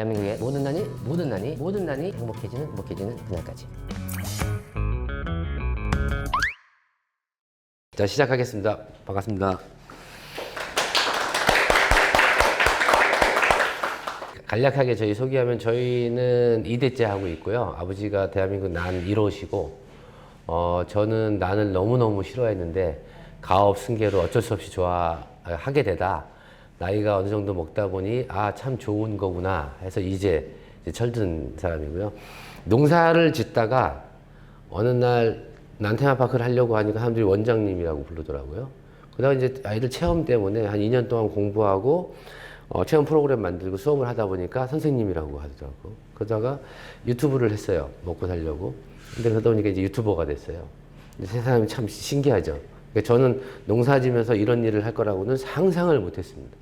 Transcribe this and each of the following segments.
대한민국의 모든 난이 모든 난이 모든 난이 행복해지는 행복해지는 그날까지. 자 시작하겠습니다. 반갑습니다. 간략하게 저희 소개하면 저희는 2대째 하고 있고요. 아버지가 대한민국 난 1호시고 어, 저는 난을 너무너무 싫어했는데 가업 승계로 어쩔 수 없이 좋아하게 되다 나이가 어느 정도 먹다 보니 아 참 좋은 거구나 해서 이제, 이제 철든 사람이고요. 농사를 짓다가 어느 날 난테마파크를 하려고 하니까 사람들이 원장님이라고 부르더라고요. 그러다가 이제 아이들 체험 때문에 한 2년 동안 공부하고 어, 체험 프로그램 만들고 수업을 하다 보니까 선생님이라고 하더라고. 그러다가 유튜브를 했어요. 먹고 살려고. 근데 그러다 보니까 이제 유튜버가 됐어요. 세상이 참 신기하죠. 그러니까 저는 농사 지면서 이런 일을 할 거라고는 상상을 못 했습니다.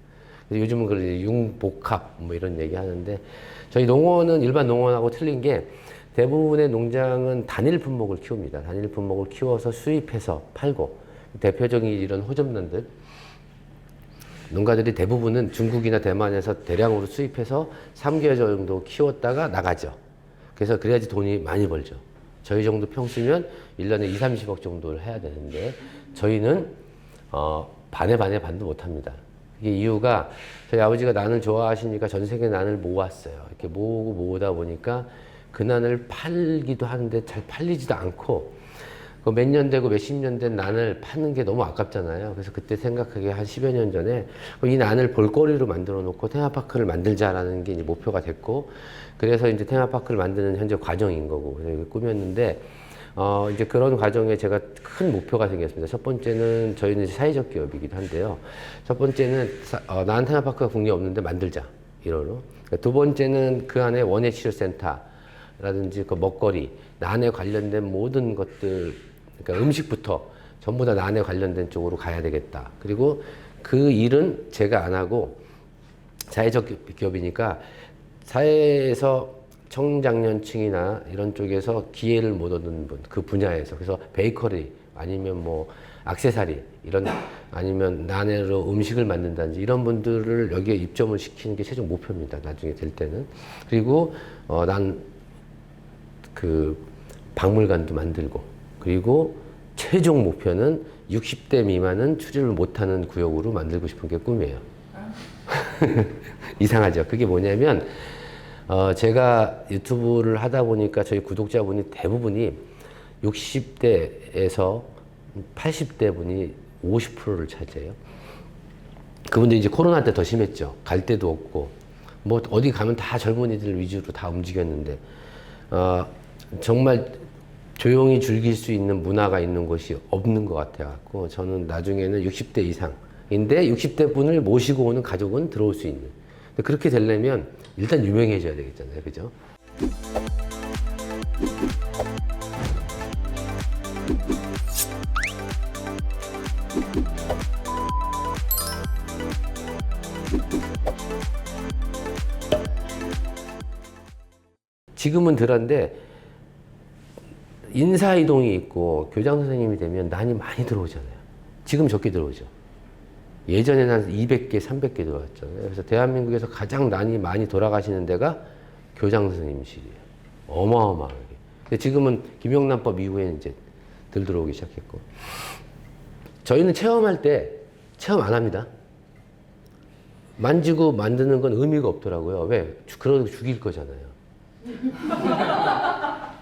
요즘은 이제 융복합 뭐 이런 얘기 하는데 저희 농원은 일반 농원하고 틀린 게 대부분의 농장은 단일 품목을 키웁니다. 단일 품목을 키워서 수입해서 팔고 대표적인 이런 호접란들 농가들이 대부분은 중국이나 대만에서 대량으로 수입해서 3개월 정도 키웠다가 나가죠. 그래서 그래야지 돈이 많이 벌죠. 저희 정도 평수면 1년에 2, 30억 정도를 해야 되는데 저희는 어, 반에 반에 반도 못 합니다. 이게 이유가 저희 아버지가 난을 좋아하시니까 전 세계 난을 모았어요. 이렇게 모으고 모으다 보니까 그 난을 팔기도 하는데 잘 팔리지도 않고 그몇년 되고 몇십 년 된 난을 파는 게 너무 아깝잖아요. 그래서 그때 생각하기에 한 10여 년 전에 이 난을 볼거리로 만들어 놓고 테마파크를 만들자라는 게 이제 목표가 됐고 그래서 이제 테마파크를 만드는 현재 과정인 거고 그래서 꾸몄는데 어, 이제 그런 과정에 제가 큰 목표가 생겼습니다. 첫 번째는 저희는 사회적 기업이기도 한데요. 첫 번째는 사, 어, 난 테마파크가 국내 없는데 만들자. 1호로. 두 번째는 그 안에 원예 치료센터라든지 그 먹거리, 난에 관련된 모든 것들, 그러니까 음식부터 전부 다 난에 관련된 쪽으로 가야 되겠다. 그리고 그 일은 제가 안 하고 사회적 기- 기업이니까 사회에서 청장년층이나 이런 쪽에서 기회를 못 얻는 분, 그 분야에서. 그래서 베이커리 아니면 뭐 악세사리 이런 아니면 난해로 음식을 만든다든지 이런 분들을 여기에 입점을 시키는 게 최종 목표입니다. 나중에 될 때는. 그리고 어, 난그 박물관도 만들고 그리고 최종 목표는 60대 미만은 출입을 못하는 구역으로 만들고 싶은 게 꿈이에요. 이상하죠. 그게 뭐냐면 어, 제가 유튜브를 하다 보니까 저희 구독자분이 대부분이 60대에서 80대 분이 50%를 차지해요. 그분들이 이제 코로나 때 더 심했죠. 갈 데도 없고 뭐 어디 가면 다 젊은이들 위주로 다 움직였는데 어, 정말 조용히 즐길 수 있는 문화가 있는 곳이 없는 것 같아갖고 저는 나중에는 60대 이상인데 60대 분을 모시고 오는 가족은 들어올 수 있는. 그렇게 되려면 일단 유명해져야 되겠잖아요, 그죠? 지금은 덜한데 인사 이동이 있고 교장 선생님이 되면 난이 많이 들어오잖아요. 지금 적게 들어오죠. 예전에는 한 200개, 300개 들어왔잖아요. 그래서 대한민국에서 가장 난이 많이 돌아가시는 데가 교장 선생님실이에요. 어마어마하게. 근데 지금은 김영란법 이후에 이제 들 들어오기 시작했고. 저희는 체험할 때 체험 안 합니다. 만지고 만드는 건 의미가 없더라고요. 왜? 그러고 죽일 거잖아요.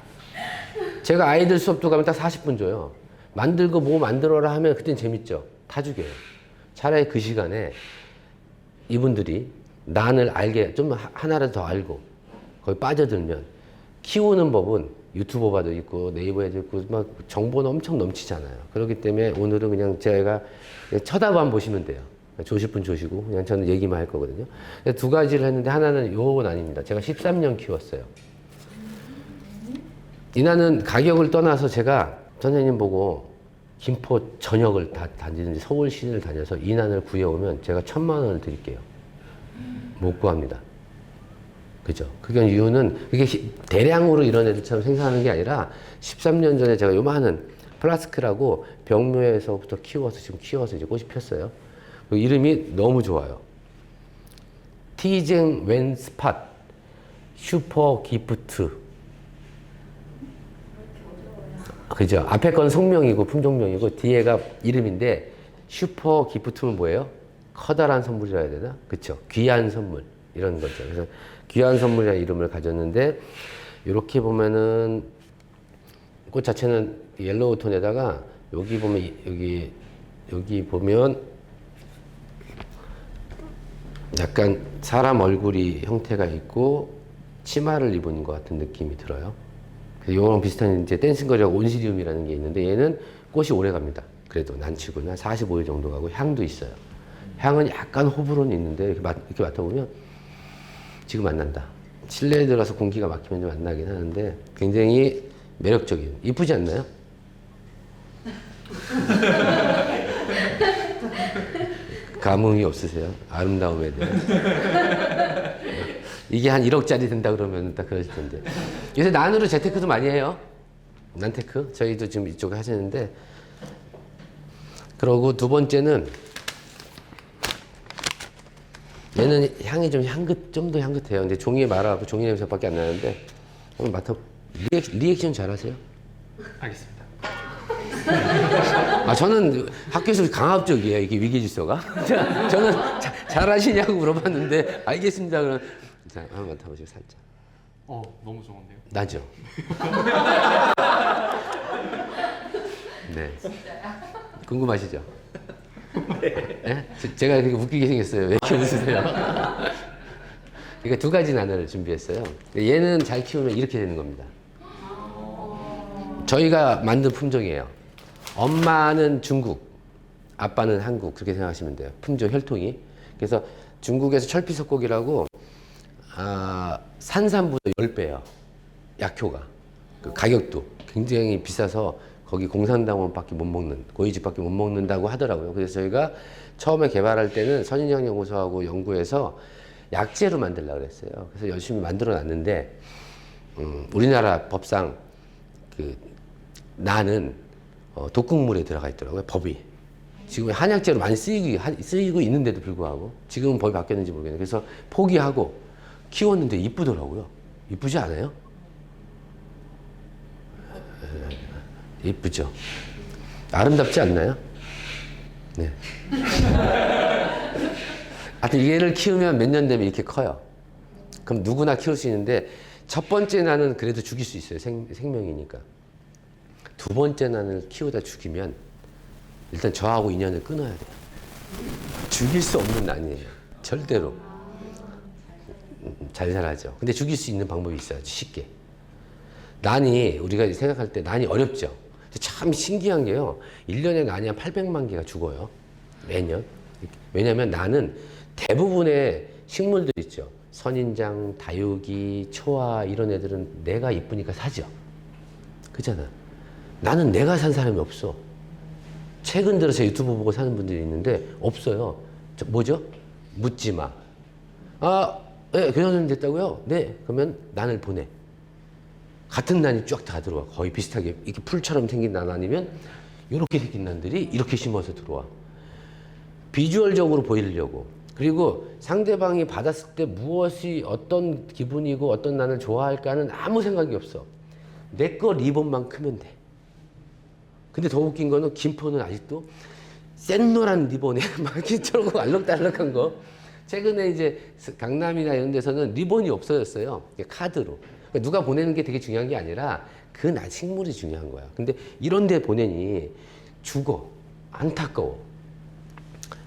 제가 아이들 수업도 가면 딱 40분 줘요. 만들고 뭐 만들어라 하면 그땐 재밌죠. 다 죽여요. 차라리 그 시간에 이분들이 난을 알게 좀 하- 하나라도 더 알고 거기 빠져들면 키우는 법은 유튜버 봐도 있고 네이버에도 있고 막 정보는 엄청 넘치잖아요. 그렇기 때문에 오늘은 그냥 제가 쳐다만 보시면 돼요. 조실 분 조시고 그냥 저는 얘기만 할 거거든요. 두 가지를 했는데 하나는 요건 아닙니다. 제가 13년 키웠어요. 이나는 가격을 떠나서 제가 선생님 보고 김포 전역을 다 다니는지 서울 시내를 다녀서 이난을 구해오면 제가 천만 원을 드릴게요. 못 구합니다. 그죠? 그게 이유는 히- 대량으로 이런 애들처럼 생산하는 게 아니라 13년 전에 제가 요만한 플라스크라고 병묘에서부터 키워서 지금 키워서 이제 꽃이 폈어요. 그 이름이 너무 좋아요. 티쟁 웬 스팟. 슈퍼 기프트. 그죠? 앞에 건 성명이고 품종명이고 뒤에가 이름인데 슈퍼 기프트는 뭐예요? 커다란 선물이라 해야 되나? 그쵸? 귀한 선물 이런 거죠. 그래서 귀한 선물이라는 이름을 가졌는데 이렇게 보면은 꽃 자체는 옐로우 톤에다가 여기 보면 이- 여기 여기 보면 약간 사람 얼굴이 형태가 있고 치마를 입은 것 같은 느낌이 들어요. 이거랑 비슷한 이제 댄싱거리하고 온시리움이라는 게 있는데 얘는 꽃이 오래 갑니다. 그래도 난치고는 한 45일 정도 가고 향도 있어요. 향은 약간 호불호는 있는데 이렇게, 맡, 이렇게 맡아보면 지금 안 난다. 실내에 들어가서 공기가 막히면 좀 안 나긴 하는데 굉장히 매력적인. 이쁘지 않나요? 감흥이 없으세요? 아름다움에 대한. 이게 한 1억짜리 된다 그러면 딱 그러실 텐데. 요새 난으로 재테크도 많이 해요. 난테크. 저희도 지금 이쪽에 하시는데. 그러고 두 번째는 얘는 향이 좀 향긋, 좀 더 향긋해요. 근데 종이에 말아갖고 종이 냄새밖에 안 나는데 한번 맡아 리액, 리액션 잘 하세요? 알겠습니다. 아 저는 학교에서 강압적이에요 이게 위기 질서가 저는 자- 잘 하시냐고 물어봤는데 알겠습니다 그럼 자 한번 맡아보시고 살짝 어, 너무 좋은데요. 나죠 네 궁금하시죠 네? 제- 제가 이렇게 웃기게 생겼어요 왜 이렇게 웃으세요 그러니까 두 가지 나눠를 준비했어요 근데 얘는 잘 키우면 이렇게 되는 겁니다 저희가 만든 품종이에요. 엄마는 중국, 아빠는 한국 그렇게 생각하시면 돼요. 품종 혈통이. 그래서 중국에서 철피석고기라고 아, 산산보다 10배예요. 약효가. 그 가격도 굉장히 비싸서 거기 공산당원밖에 못 먹는 고위직밖에 못 먹는다고 하더라고요. 그래서 저희가 처음에 개발할 때는 선인장연구소하고 연구해서 약재로 만들려고 그랬어요. 그래서 열심히 만들어 놨는데 음, 우리나라 법상 그 나는 어, 독극물에 들어가 있더라고요 법이 지금 한약재로 많이 쓰이고, 하- 쓰이고 있는데도 불구하고 지금은 법이 바뀌었는지 모르겠네요 그래서 포기하고 키웠는데 이쁘더라고요 이쁘지 않아요? 에, 이쁘죠 아름답지 않나요? 네 하여튼 얘를 키우면 몇 년 되면 이렇게 커요 그럼 누구나 키울 수 있는데 첫 번째 나는 그래도 죽일 수 있어요 생, 생명이니까 두 번째 난을 키우다 죽이면 일단 저하고 인연을 끊어야 돼요. 죽일 수 없는 난이에요. 절대로. 음, 잘 살아죠. 근데 죽일 수 있는 방법이 있어요. 쉽게. 난이 우리가 생각할 때 난이 어렵죠. 참 신기한 게요. 1년에 난이 한 800만 개가 죽어요. 매년. 왜냐면 나는 대부분의 식물들 있죠. 선인장, 다육이, 초아 이런 애들은 내가 이쁘니까 사죠. 그잖아. 나는 내가 산 사람이 없어. 최근 들어서 유튜브 보고 사는 분들이 있는데 없어요. 저 뭐죠? 묻지 마. 아, 예, 교장선생님 됐다고요? 네. 그러면 난을 보내. 같은 난이 쫙 다 들어와. 거의 비슷하게 이렇게 풀처럼 생긴 난 아니면 이렇게 생긴 난들이 이렇게 심어서 들어와. 비주얼적으로 보이려고. 그리고 상대방이 받았을 때 무엇이 어떤 기분이고 어떤 난을 좋아할까는 아무 생각이 없어. 내 거 리본만 크면 돼. 근데 더 웃긴 거는 김포는 아직도 센 노란 리본에 막 이렇게 저러고 알록달록한 거. 최근에 이제 강남이나 이런 데서는 리본이 없어졌어요. 카드로. 그러니까 누가 보내는 게 되게 중요한 게 아니라 그나 식물이 중요한 거야. 근데 이런 데 보내니 죽어. 안타까워.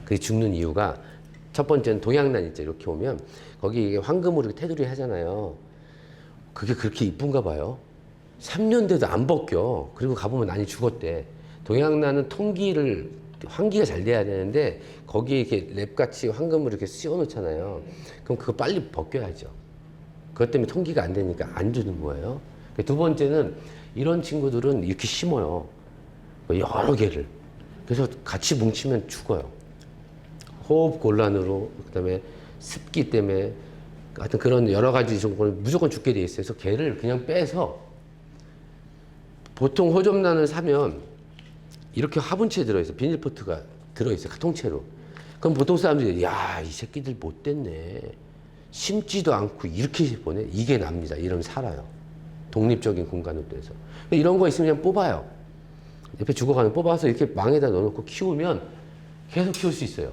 그게 죽는 이유가 첫 번째는 동양난 있죠. 이렇게 오면 거기 황금으로 테두리 하잖아요. 그게 그렇게 이쁜가 봐요. 3년 돼도 안 벗겨. 그리고 가보면 난이 죽었대. 동양난은 통기를 환기가 잘 돼야 되는데 거기에 이렇게 랩같이 황금을 이렇게 씌워 놓잖아요. 그럼 그거 빨리 벗겨야죠. 그것 때문에 통기가 안 되니까 안 주는 거예요. 그두 번째는 이런 친구들은 이렇게 심어요. 여러 개를. 그래서 같이 뭉치면 죽어요. 호흡 곤란으로 그다음에 습기 때문에 하여튼 그런 여러 가지 정보를 무조건 죽게 돼 있어요. 그래서 개를 그냥 빼서 보통 호접란을 사면 이렇게 화분체에 들어있어. 비닐포트가 들어있어. 통째로. 그럼 보통 사람들이 야, 이 새끼들 못 됐네. 심지도 않고 이렇게 보내 이게 납니다. 이러면 살아요. 독립적인 공간으로 돼서 이런 거 있으면 그냥 뽑아요. 옆에 죽어가는 뽑아서 이렇게 망에다 넣어놓고 키우면 계속 키울 수 있어요.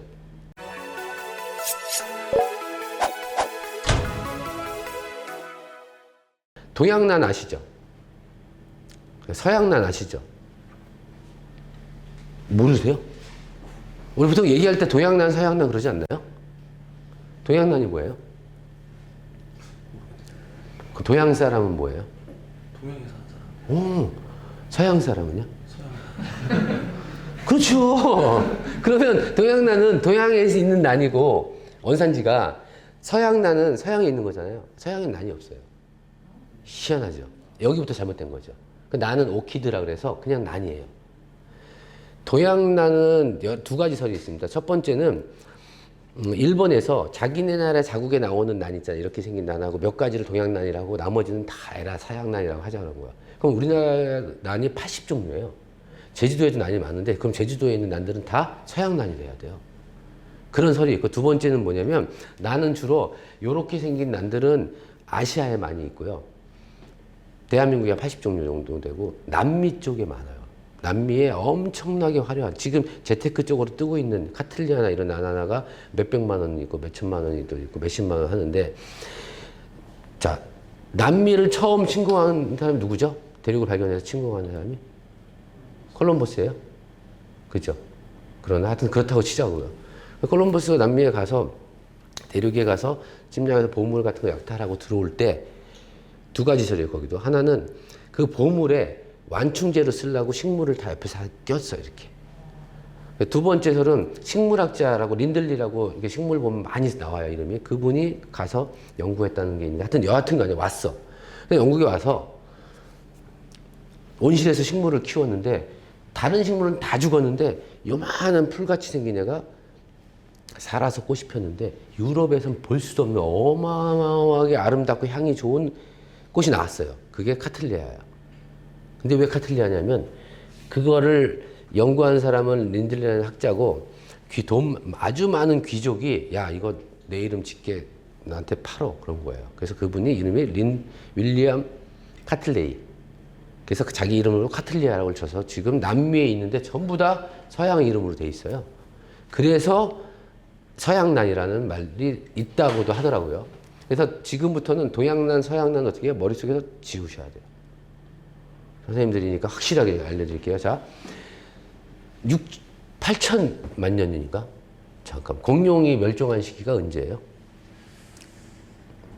동양난 아시죠? 서양난 아시죠? 모르세요? 우리 보통 얘기할 때 동양난, 서양난 그러지 않나요? 동양난이 뭐예요? 그 동양 사람은 뭐예요? 동양에 사는 사람. 오, 서양 사람은요? 그렇죠. 그러면 동양난은 동양에서 있는 난이고 원산지가 서양난은 서양에 있는 거잖아요. 서양엔 난이 없어요. 희한하죠. 여기부터 잘못된 거죠. 그 난은 오키드라 그래서 그냥 난이에요. 여- 두 가지 설이 있습니다. 첫 번째는 음, 일본에서 자기네 나라 자국에 나오는 난 있잖아요. 이렇게 생긴 난하고 몇 가지를 동양난이라고 나머지는 다 에라 서양난이라고 하자는 거야. 그럼 우리나라 난이 80종류예요. 제주도에도 난이 많은데 그럼 제주도에 있는 난들은 다 서양난이 돼야 돼요. 그런 설이 있고 두 번째는 뭐냐면 나는 주로 이렇게 생긴 난들은 아시아에 많이 있고요. 대한민국에 80종류 정도 되고 남미 쪽에 많아요. 남미에 엄청나게 화려한 지금 재테크 쪽으로 뜨고 있는 카틀리아나 이런 난 하나가 몇백만 원 있고 몇천만 원이도 있고 몇십만 원 하는데 자 남미를 처음 침공한 사람이 누구죠? 대륙을 발견해서 침공한 사람이 콜럼버스예요. 그죠? 그러나 하여튼 그렇다고 치자고요. 콜럼버스가 남미에 가서 대륙에 가서 침략해서 보물 같은 거 약탈하고 들어올 때 두 가지 설이에요, 거기도. 하나는 그 보물에 완충제로 쓰려고 식물을 다 옆에서 띄었어요, 이렇게. 두 번째 설은 식물학자라고 린들리라고 이렇게 식물 보면 많이 나와요, 이름이. 그분이 가서 연구했다는 게 있는데 하여튼 여하튼 간에 왔어. 영국에 와서 온실에서 식물을 키웠는데 다른 식물은 다 죽었는데 요만한 풀같이 생긴 애가 살아서 꽃이 폈는데 유럽에선 볼 수도 없는 어마어마하게 아름답고 향이 좋은 꽃이 나왔어요. 그게 카틀리아예요. 근데 왜 카틀리아냐면 그거를 연구한 사람은 린들리라는 학자고 귀, 돈 아주 많은 귀족이 야 이거 내 이름 짓게 나한테 팔어 그런 거예요. 그래서 그분이 이름이 린 윌리엄 카틀레이. 그래서 그 자기 이름으로 카틀리아라고 쳐서 지금 남미에 있는데 전부 다 서양 이름으로 돼 있어요. 그래서 서양난이라는 말이 있다고도 하더라고요. 그래서 지금부터는 동양난, 서양난 어떻게? 머릿속에서 지우셔야 돼요. 선생님들이니까 확실하게 알려드릴게요. 자, 6, 8천만 년이니까 잠깐 공룡이 멸종한 시기가 언제예요?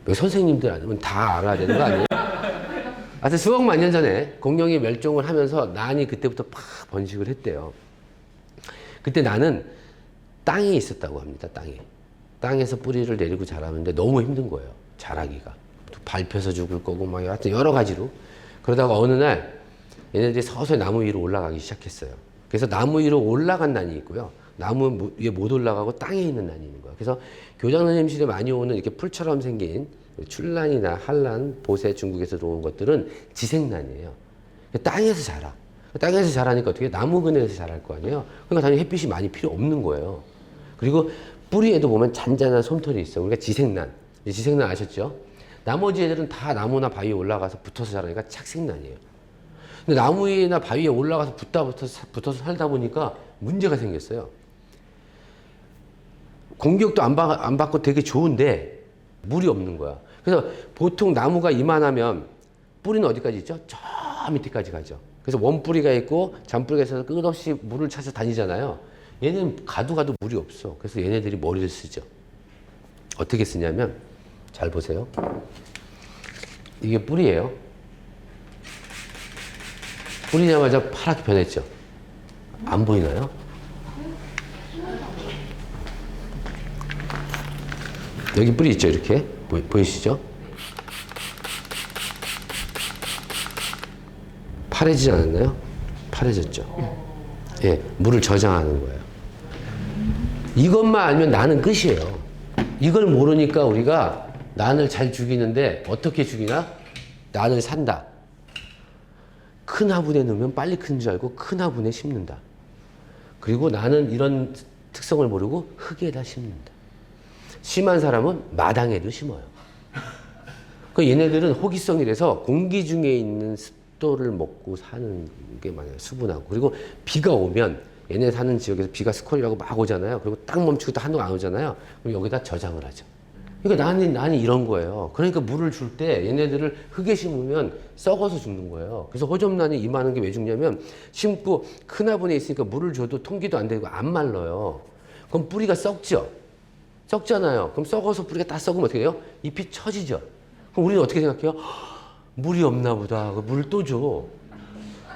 왜 선생님들 아니면 다 알아야 되는 거 아니에요? 하여튼 수억만 년 전에 공룡이 멸종을 하면서 난이 그때부터 팍 번식을 했대요. 그때 나는 땅에 있었다고 합니다. 땅에. 땅에서 뿌리를 내리고 자라는데 너무 힘든 거예요. 자라기가. 또 밟혀서 죽을 거고 막 하여튼 여러 가지로. 그러다가 어느 날 얘네들이 서서히 나무 위로 올라가기 시작했어요. 그래서 나무 위로 올라간 난이 있고요. 나무 위에 못 올라가고 땅에 있는 난이 있는 거예요. 그래서 교장 선생님실에 많이 오는 이렇게 풀처럼 생긴 출란이나 한란, 보세 중국에서 들어온 것들은 지생난이에요. 땅에서 자라. 땅에서 자라니까 어떻게 나무 그늘에서 자랄 거 아니에요. 그러니까 당연히 햇빛이 많이 필요 없는 거예요. 그리고 뿌리에도 보면 잔잔한 솜털이 있어. 우리가 지생난. 이 지생난 아셨죠? 나머지 애들은 다 나무나 바위에 올라가서 붙어서 자라니까 착생난이에요. 근데 나무 위나 바위에 올라가서 붙다 붙어서, 붙어서 살다 보니까 문제가 생겼어요. 공격도 안, 받, 안 받고 되게 좋은데 물이 없는 거야. 그래서 보통 나무가 이만하면 뿌리는 어디까지 있죠? 저 밑에까지 가죠. 그래서 원뿌리가 있고 잔뿌리가 있어서 끝없이 물을 찾아 다니잖아요. 얘는 가도 가도 물이 없어. 그래서 얘네들이 머리를 쓰죠. 어떻게 쓰냐면 잘 보세요. 이게 뿌리예요. 뿌리자마자 파랗게 변했죠. 안 보이나요? 여기 뿌리 있죠, 이렇게. 보이, 보이 시죠? 파래지지 않았나요? 파래졌죠. 예, 물을 저장하는 거예요. 이것만 알면 나는 끝이에요. 이걸 모르니까 우리가 난을 잘 죽이는데 어떻게 죽이나? 난을 산다. 큰 화분에 넣으면 빨리 큰 줄 알고 큰 화분에 심는다. 그리고 나는 이런 특성을 모르고 흙에다 심는다. 심한 사람은 마당에도 심어요. 그 얘네들은 호기성이라서 공기 중에 있는 습도를 먹고 사는 게 많아요. 수분하고. 그리고 비가 오면 얘네 사는 지역에서 비가 스콜이라고 막 오잖아요. 그리고 딱 멈추고 또 한동안 안 오잖아요. 그럼 여기다 저장을 하죠. 그러니까 나는, 나는 이런 거예요. 그러니까 물을 줄 때 얘네들을 흙에 심으면 썩어서 죽는 거예요. 그래서 호접란이 임하는 게 왜 죽냐면 심고 큰 화분에 있으니까 물을 줘도 통기도 안 되고 안 말라요. 그럼 뿌리가 썩죠. 썩잖아요. 그럼 썩어서 뿌리가 다 썩으면 어떻게 해요? 잎이 처지죠. 그럼 우리는 어떻게 생각해요? 물이 없나 보다. 물을 또 줘.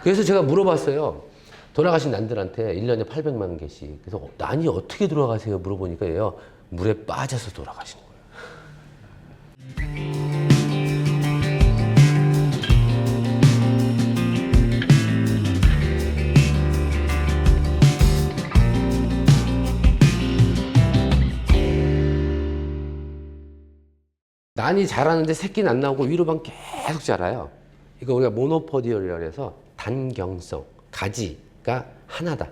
그래서 제가 물어봤어요. 돌아가신 난들한테 1년에 800만 개씩. 그래서 어, 난이 어떻게 돌아가세요? 물어보니까 얘요. 물에 빠져서 돌아가신 거예요. 난이 자라는데 새끼는 안 나오고 위로만 계속 자라요. 이거 우리가 모노포디얼이라고 해서 단경성, 가지가 하나다.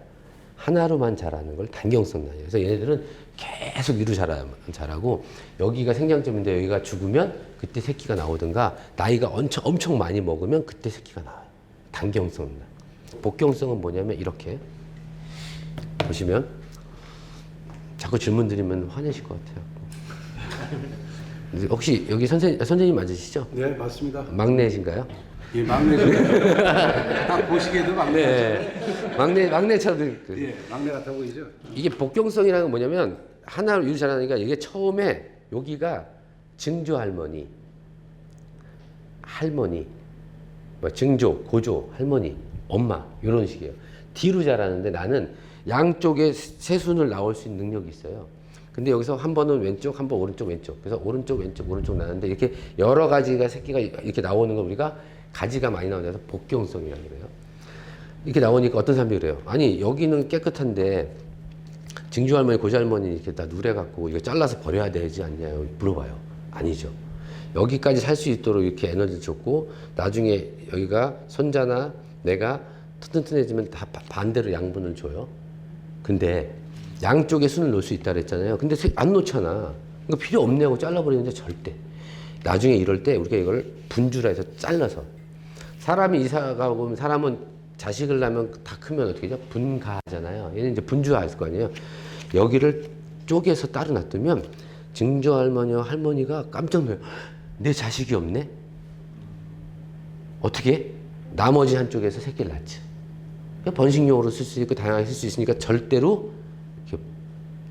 하나로만 자라는 걸 단경성 난이에요. 그래서 얘네들은 계속 위로 자라, 자라고 여기가 생장점인데 여기가 죽으면 그때 새끼가 나오든가 나이가 엄청, 엄청 많이 먹으면 그때 새끼가 나와요. 단경성 난. 복경성은 뭐냐면 이렇게 보시면 자꾸 질문 드리면 화내실 것 같아요. 혹시 여기 선생 선생님 맞으시죠? 네, 맞습니다. 막내신가요? 예, 막내. 딱 보시기에도 막내. 네, 막내 막내처럼 그- 예, 막내 같아 보이죠? 이게 복경성이라는 건 뭐냐면 하나로 유리 잘하니까 이게 처음에 여기가 증조 할머니, 할머니, 뭐 증조, 고조, 할머니, 엄마 이런 식이에요. 뒤로 자라는데 나는 양쪽에 세순을 나올 수 있는 능력이 있어요. 근데 여기서 한 번은 왼쪽, 한 번 오른쪽, 왼쪽. 그래서 오른쪽, 왼쪽, 오른쪽 나는데 이렇게 여러 가지가 새끼가 이렇게 나오는 걸 우리가 가지가 많이 나오는 데서 복경성이라고 그래요. 이렇게 나오니까 어떤 사람들이 그래요. 아니 여기는 깨끗한데 증조 할머니, 고조 할머니 이렇게 다 누래 갖고 이거 잘라서 버려야 되지 않냐요? 물어봐요. 아니죠. 여기까지 살 수 있도록 이렇게 에너지를 줬고 나중에 여기가 손자나 내가 튼튼해지면 다 바- 반대로 양분을 줘요. 근데 양쪽에 순을 놓을 수 있다 그랬잖아요. 근데 세- 안 놓잖아. 그러니까 필요 없냐고 잘라버리는데 절대. 나중에 이럴 때 우리가 이걸 분주라 해서 잘라서 사람이 이사가 오면 사람은 자식을 낳으면 다 크면 어떻게 되죠? 분가하잖아요. 얘는 이제 분주할 거 아니에요. 여기를 쪼개서 따로 놔두면 증조 할머니와 할머니가 깜짝 놀라요. 내 자식이 없네? 어떻게? 나머지 한쪽에서 새끼를 낳지. 그러니까 번식용으로 쓸 수 있고 다양하게 쓸 수 있으니까 절대로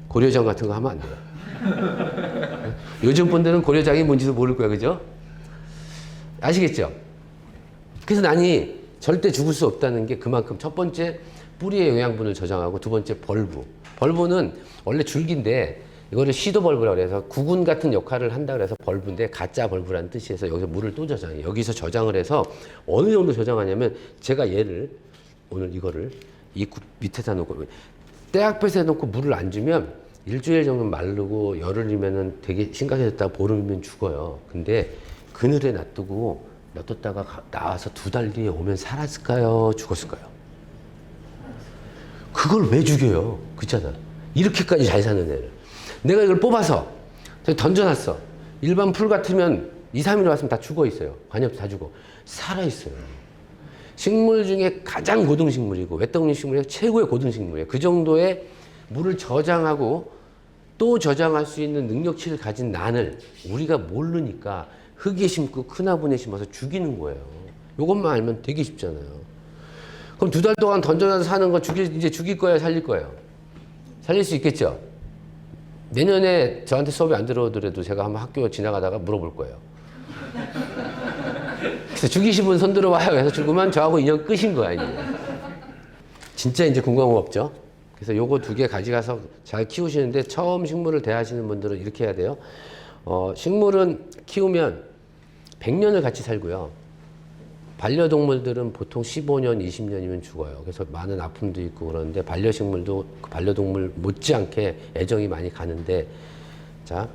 고려장 같은 거 하면 안 돼요. 요즘 분들은 고려장이 뭔지도 모를 거야, 그죠? 아시겠죠? 그래서 난이 절대 죽을 수 없다는 게 그만큼 첫 번째 뿌리의 영양분을 저장하고 두 번째 벌브. 벌브는 원래 줄기인데 이거를 시도 벌브라고 해서 구근 같은 역할을 한다 그래서 벌브인데 가짜 벌브라는 뜻이어서 여기서 물을 또 저장해. 여기서 저장을 해서 어느 정도 저장하냐면 제가 얘를 오늘 이거를 이 구- 밑에다 놓고 떼약볕에 놓고 물을 안 주면 일주일 정도 마르고 열흘이면은 되게 심각해졌다가 보름이면 죽어요. 근데 그늘에 놔두고 놔뒀다가 가- 나와서 두 달 뒤에 오면 살았을까요? 죽었을까요? 그걸 왜 죽여요? 그렇잖아. 이렇게까지 잘 사는 애를. 내가 이걸 뽑아서 던져놨어. 일반 풀 같으면 2, 3일 왔으면 다 죽어 있어요. 관엽 다 죽어. 살아 있어요. 식물 중에 가장 고등 식물이고 외떡잎 식물이 최고의 고등 식물이에요. 그 정도의 물을 저장하고 또 저장할 수 있는 능력치를 가진 난을 우리가 모르니까 흙에 심고 큰 화분에 심어서 죽이는 거예요. 이것만 알면 되게 쉽잖아요. 그럼 두 달 동안 던져놔서 사는 거 죽일, 이제 죽일 거예요? 살릴 거예요? 살릴 수 있겠죠? 내년에 저한테 수업이 안 들어오더라도 제가 한번 학교 지나가다가 물어볼 거예요. 그래서 죽이신 분 손 들어와요. 해서 죽으면 저하고 인연 끝인 거야, 이제. 진짜 이제 궁금한 거 없죠? 그래서 요거 두 개 가져가서 잘 키우시는데 처음 식물을 대하시는 분들은 이렇게 해야 돼요. 어, 식물은 키우면 100년을 같이 살고요. 반려동물들은 보통 15년, 20년이면 죽어요. 그래서 많은 아픔도 있고 그러는데 반려식물도 그 반려동물 못지않게 애정이 많이 가는데 자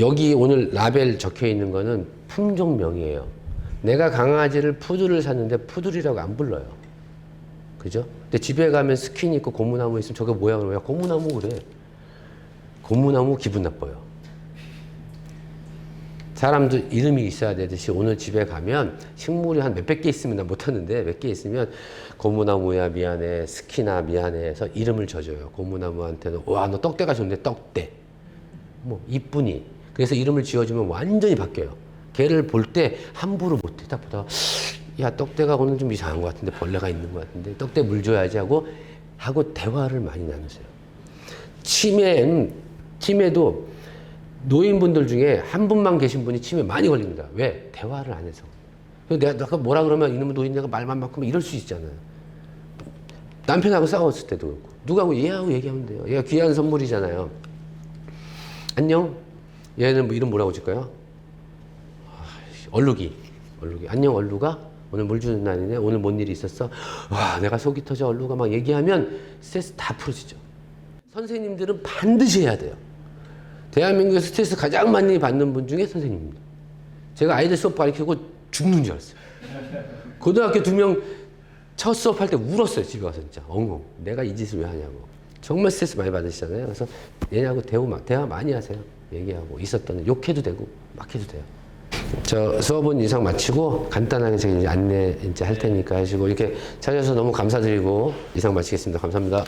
여기 오늘 라벨 적혀 있는 거는 품종명이에요. 내가 강아지를 푸들을 샀는데 푸들이라고 안 불러요. 그죠? 근데 집에 가면 스킨 있고 고무나무 있으면 저게 뭐야 그러면 고무나무 그래. 고무나무 기분 나빠요. 사람도 이름이 있어야 되듯이 오늘 집에 가면 식물이 한 몇백 개 있으면 나 못하는데 몇 개 있으면 고무나무야 미안해 스키나 미안해 해서 이름을 줘줘요. 고무나무한테는 와 너 떡대가 좋네 떡대. 뭐 이쁜이. 그래서 이름을 지어주면 완전히 바뀌어요. 걔를 볼 때 함부로 못해. 딱 보다가 야 떡대가 오늘 좀 이상한 것 같은데 벌레가 있는 것 같은데 떡대 물 줘야지 하고 하고 대화를 많이 나누세요. 치매는 치매도 노인분들 중에 한 분만 계신 분이 치매 많이 걸립니다. 왜? 대화를 안 해서. 내가 아까 뭐라 그러면 이놈의 노인 내가 말만 막 이럴 수 있잖아요. 남편하고 싸웠을 때도 그렇고 누가하고 얘하고 얘기하면 돼요. 얘가 귀한 선물이잖아요. 안녕. 얘는 뭐 이름 뭐라고 줄까요? 아이씨, 얼룩이. 얼룩이. 안녕 얼룩아. 오늘 물 주는 날이네. 오늘 뭔 일이 있었어? 와 내가 속이 터져 얼룩아 막 얘기하면 스트레스 다 풀어지죠. 선생님들은 반드시 해야 돼요. 대한민국에 스트레스 가장 많이 받는 분 중에 선생님입니다. 제가 아이들 수업 가르치고 죽는 줄 알았어요. 고등학교 두 명 첫 수업할 때 울었어요. 집에 가서 진짜 엉엉. 내가 이 짓을 왜 하냐고. 정말 스트레스 많이 받으시잖아요. 그래서 얘하고 대화, 마- 대화 많이 하세요. 얘기하고 있었던 일 욕해도 되고 막 해도 돼요. 저 수업은 이상 마치고 간단하게 제가 이제 안내 이제 할 테니까 하시고 이렇게 찾아주셔서 너무 감사드리고 이상 마치겠습니다. 감사합니다.